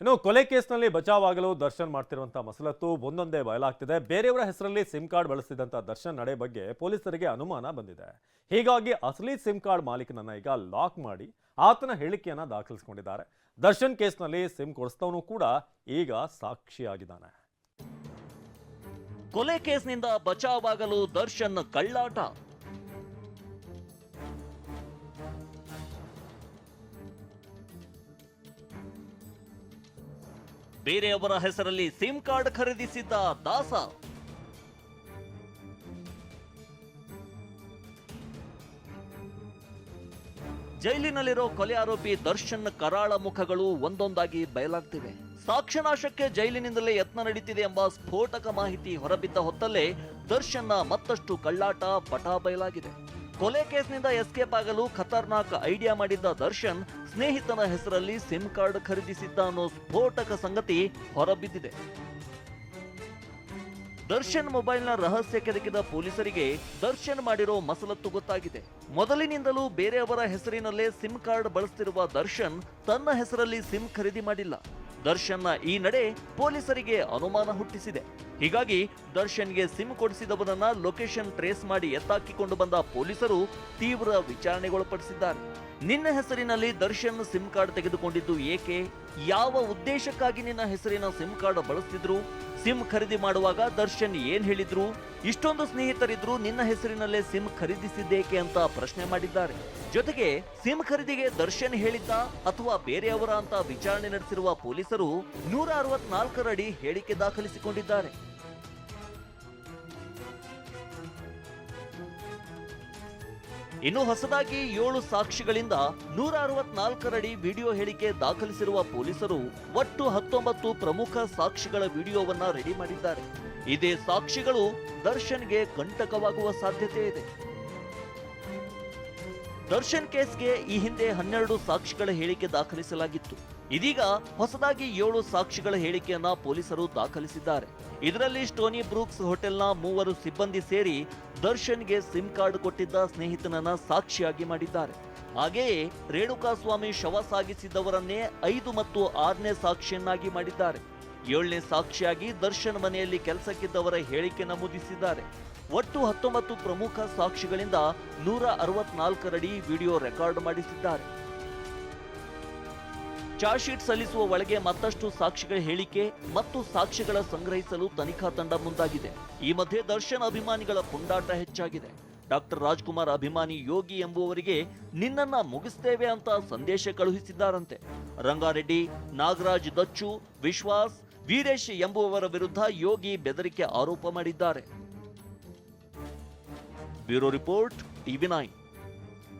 ಇನ್ನು ಕೊಲೆ ಕೇಸ್ನಲ್ಲಿ ಬಚಾವಾಗಲು ದರ್ಶನ್ ಮಾಡ್ತಿರುವಂಥ ಮಸಲತ್ತು ಒಂದೊಂದೇ ಬಯಲಾಗ್ತಿದೆ. ಬೇರೆಯವರ ಹೆಸರಲ್ಲಿ ಸಿಮ್ ಕಾರ್ಡ್ ಬಳಸಿದಂತ ದರ್ಶನ್ ನಡೆ ಬಗ್ಗೆ ಪೊಲೀಸರಿಗೆ ಅನುಮಾನ ಬಂದಿದೆ. ಹೀಗಾಗಿ ಅಸಲಿ ಸಿಮ್ ಕಾರ್ಡ್ ಮಾಲೀಕನನ್ನ ಈಗ ಲಾಕ್ ಮಾಡಿ ಆತನ ಹೇಳಿಕೆಯನ್ನು ದಾಖಲಿಸಿಕೊಂಡಿದ್ದಾರೆ. ದರ್ಶನ್ ಕೇಸ್ನಲ್ಲಿ ಸಿಮ್ ಕೊಡಿಸಿದವನು ಕೂಡ ಈಗ ಸಾಕ್ಷಿಯಾಗಿದ್ದಾನೆ. ಕೊಲೆ ಕೇಸ್ನಿಂದ ಬಚಾವಾಗಲು ದರ್ಶನ್ ಕಳ್ಳಾಟ. ಬೇರೆಯವರ ಹೆಸರಲ್ಲಿ ಸಿಮ್ ಕಾರ್ಡ್ ಖರೀದಿಸಿದ್ದ ದಾಸ. ಜೈಲಿನಲ್ಲಿರೋ ಕೊಲೆ ಆರೋಪಿ ದರ್ಶನ್ ಕರಾಳ ಮುಖಗಳು ಒಂದೊಂದಾಗಿ ಬಯಲಾಗ್ತಿವೆ. ಸಾಕ್ಷ್ಯನಾಶಕ್ಕೆ ಜೈಲಿನಿಂದಲೇ ಯತ್ನ ನಡೀತಿದೆ ಎಂಬ ಸ್ಫೋಟಕ ಮಾಹಿತಿ ಹೊರಬಿದ್ದ ಹೊತ್ತಲ್ಲೇ ದರ್ಶನ್ನ ಮತ್ತಷ್ಟು ಕಳ್ಳಾಟ ಪಟಾ ಬಯಲಾಗಿದೆ. ಕೊಲೆ ಕೇಸ್ನಿಂದ ಎಸ್ಕೇಪ್ ಆಗಲು ಖತರ್ನಾಕ್ ಐಡಿಯಾ ಮಾಡಿದ್ದ ದರ್ಶನ್ ಸ್ನೇಹಿತನ ಹೆಸರಲ್ಲಿ ಸಿಮ್ ಕಾರ್ಡ್ ಖರೀದಿಸಿದ್ದ ಅನ್ನೋ ಸ್ಫೋಟಕ ಸಂಗತಿ ಹೊರಬಿದ್ದಿದೆ. ದರ್ಶನ್ ಮೊಬೈಲ್ನ ರಹಸ್ಯ ಕೆದಕಿದ ಪೊಲೀಸರಿಗೆ ದರ್ಶನ್ ಮಾಡಿರೋ ಮಸಲತ್ತು ಗೊತ್ತಾಗಿದೆ. ಮೊದಲಿನಿಂದಲೂ ಬೇರೆಯವರ ಹೆಸರಿನಲ್ಲೇ ಸಿಮ್ ಕಾರ್ಡ್ ಬಳಸ್ತಿರುವ ದರ್ಶನ್ ತನ್ನ ಹೆಸರಲ್ಲಿ ಸಿಮ್ ಖರೀದಿ ಮಾಡಿಲ್ಲ. ದರ್ಶನ್ನ ಈ ನಡೆ ಪೊಲೀಸರಿಗೆ ಅನುಮಾನ ಹುಟ್ಟಿಸಿದೆ. ಹೀಗಾಗಿ ದರ್ಶನ್ಗೆ ಸಿಮ್ ಕೊಡಿಸಿದವನನ್ನ ಲೊಕೇಶನ್ ಟ್ರೇಸ್ ಮಾಡಿ ಎತ್ತಾಕಿಕೊಂಡು ಬಂದ ಪೊಲೀಸರು ತೀವ್ರ ವಿಚಾರಣೆಗೊಳಪಡಿಸಿದ್ದಾರೆ. ನಿನ್ನ ಹೆಸರಿನಲ್ಲಿ ದರ್ಶನ್ ಸಿಮ್ ಕಾರ್ಡ್ ತೆಗೆದುಕೊಂಡಿದ್ದು ಏಕೆ? ಯಾವ ಉದ್ದೇಶಕ್ಕಾಗಿ ನಿನ್ನ ಹೆಸರಿನ ಸಿಮ್ ಕಾರ್ಡ್ ಬಳಸ್ತಿದ್ರು? ಸಿಮ್ ಖರೀದಿ ಮಾಡುವಾಗ ದರ್ಶನ್ ಏನ್ ಹೇಳಿದ್ರು? ಇಷ್ಟೊಂದು ಸ್ನೇಹಿತರಿದ್ರು ನಿನ್ನ ಹೆಸರಿನಲ್ಲೇ ಸಿಮ್ ಖರೀದಿಸಿದ್ದೇಕೆ ಅಂತ ಪ್ರಶ್ನೆ ಮಾಡಿದ್ದಾರೆ. ಜೊತೆಗೆ, ಸಿಮ್ ಖರೀದಿಗೆ ದರ್ಶನ್ ಹೇಳಿದ್ದ ಅಥವಾ ಬೇರೆಯವರ ಅಂತ ವಿಚಾರಣೆ ನಡೆಸಿರುವ ಪೊಲೀಸರು ನೂರ ಅರವತ್ನಾಲ್ಕರಡಿ ಹೇಳಿಕೆ ದಾಖಲಿಸಿಕೊಂಡಿದ್ದಾರೆ. ಇನ್ನು ಹೊಸದಾಗಿ ಏಳು ಸಾಕ್ಷಿಗಳಿಂದ ನೂರ ಅರವತ್ನಾಲ್ಕರಡಿ ವಿಡಿಯೋ ಹೇಳಿಕೆ ದಾಖಲಿಸಿರುವ ಪೊಲೀಸರು ಒಟ್ಟು ಹತ್ತೊಂಬತ್ತು ಪ್ರಮುಖ ಸಾಕ್ಷಿಗಳ ವಿಡಿಯೋವನ್ನ ರೆಡಿ ಮಾಡಿದ್ದಾರೆ. ಇದೇ ಸಾಕ್ಷಿಗಳು ದರ್ಶನ್ಗೆ ಕಂಟಕವಾಗುವ ಸಾಧ್ಯತೆ ಇದೆ. ದರ್ಶನ್ ಕೇಸ್ಗೆ ಈ ಹಿಂದೆ ಹನ್ನೆರಡು ಸಾಕ್ಷಿಗಳ ಹೇಳಿಕೆ ದಾಖಲಿಸಲಾಗಿತ್ತು. ಇದೀಗ ಹೊಸದಾಗಿ ಏಳು ಸಾಕ್ಷಿಗಳ ಹೇಳಿಕೆಯನ್ನ ಪೊಲೀಸರು ದಾಖಲಿಸಿದ್ದಾರೆ. ಇದರಲ್ಲಿ ಸ್ಟೋನಿ ಬ್ರೂಕ್ಸ್ ಹೋಟೆಲ್ನ ಮೂವರು ಸಿಬ್ಬಂದಿ ಸೇರಿ ದರ್ಶನ್ಗೆ ಸಿಮ್ ಕಾರ್ಡ್ ಕೊಟ್ಟಿದ್ದ ಸ್ನೇಹಿತನನ್ನ ಸಾಕ್ಷಿಯಾಗಿ ಮಾಡಿದ್ದಾರೆ. ಹಾಗೆಯೇ ರೇಣುಕಾಸ್ವಾಮಿ ಶವ ಸಾಗಿಸಿದ್ದವರನ್ನೇ ಐದು ಮತ್ತು ಆರನೇ ಸಾಕ್ಷಿಯನ್ನಾಗಿ ಮಾಡಿದ್ದಾರೆ. ಏಳನೇ ಸಾಕ್ಷಿಯಾಗಿ ದರ್ಶನ್ ಮನೆಯಲ್ಲಿ ಕೆಲಸಕ್ಕಿದ್ದವರ ಹೇಳಿಕೆ ನಮೂದಿಸಿದ್ದಾರೆ. ಒಟ್ಟು ಹತ್ತೊಂಬತ್ತು ಪ್ರಮುಖ ಸಾಕ್ಷಿಗಳಿಂದ ನೂರ ಅರವತ್ನಾಲ್ಕರಡಿ ವಿಡಿಯೋ ರೆಕಾರ್ಡ್ ಮಾಡಿಸಿದ್ದಾರೆ. ಚಾರ್ಜ್ ಶೀಟ್ ಸಲ್ಲಿಸುವ ಒಳಗೆ ಮತ್ತಷ್ಟು ಸಾಕ್ಷಿಗಳ ಹೇಳಿಕೆ ಮತ್ತು ಸಾಕ್ಷಿಗಳ ಸಂಗ್ರಹಿಸಲು ತನಿಖಾ ತಂಡ ಮುಂದಾಗಿದೆ. ಈ ಮಧ್ಯೆ ದರ್ಶನ್ ಅಭಿಮಾನಿಗಳ ಪುಂಡಾಟ ಹೆಚ್ಚಾಗಿದೆ. ಡಾಕ್ಟರ್ ರಾಜ್ಕುಮಾರ್ ಅಭಿಮಾನಿ ಯೋಗಿ ಎಂಬುವರಿಗೆ ನಿನ್ನನ್ನ ಮುಗಿಸ್ತೇವೆ ಅಂತ ಸಂದೇಶ ಕಳುಹಿಸಿದ್ದಾರಂತೆ. ರಂಗಾರೆಡ್ಡಿ, ನಾಗರಾಜ್ ದಚ್ಚು, ವಿಶ್ವಾಸ್ ವೀರೇಶ್ ಎಂಬುವವರ ವಿರುದ್ಧ ಯೋಗಿ ಬೆದರಿಕೆ ಆರೋಪ ಮಾಡಿದ್ದಾರೆ. Bureau report TV nine.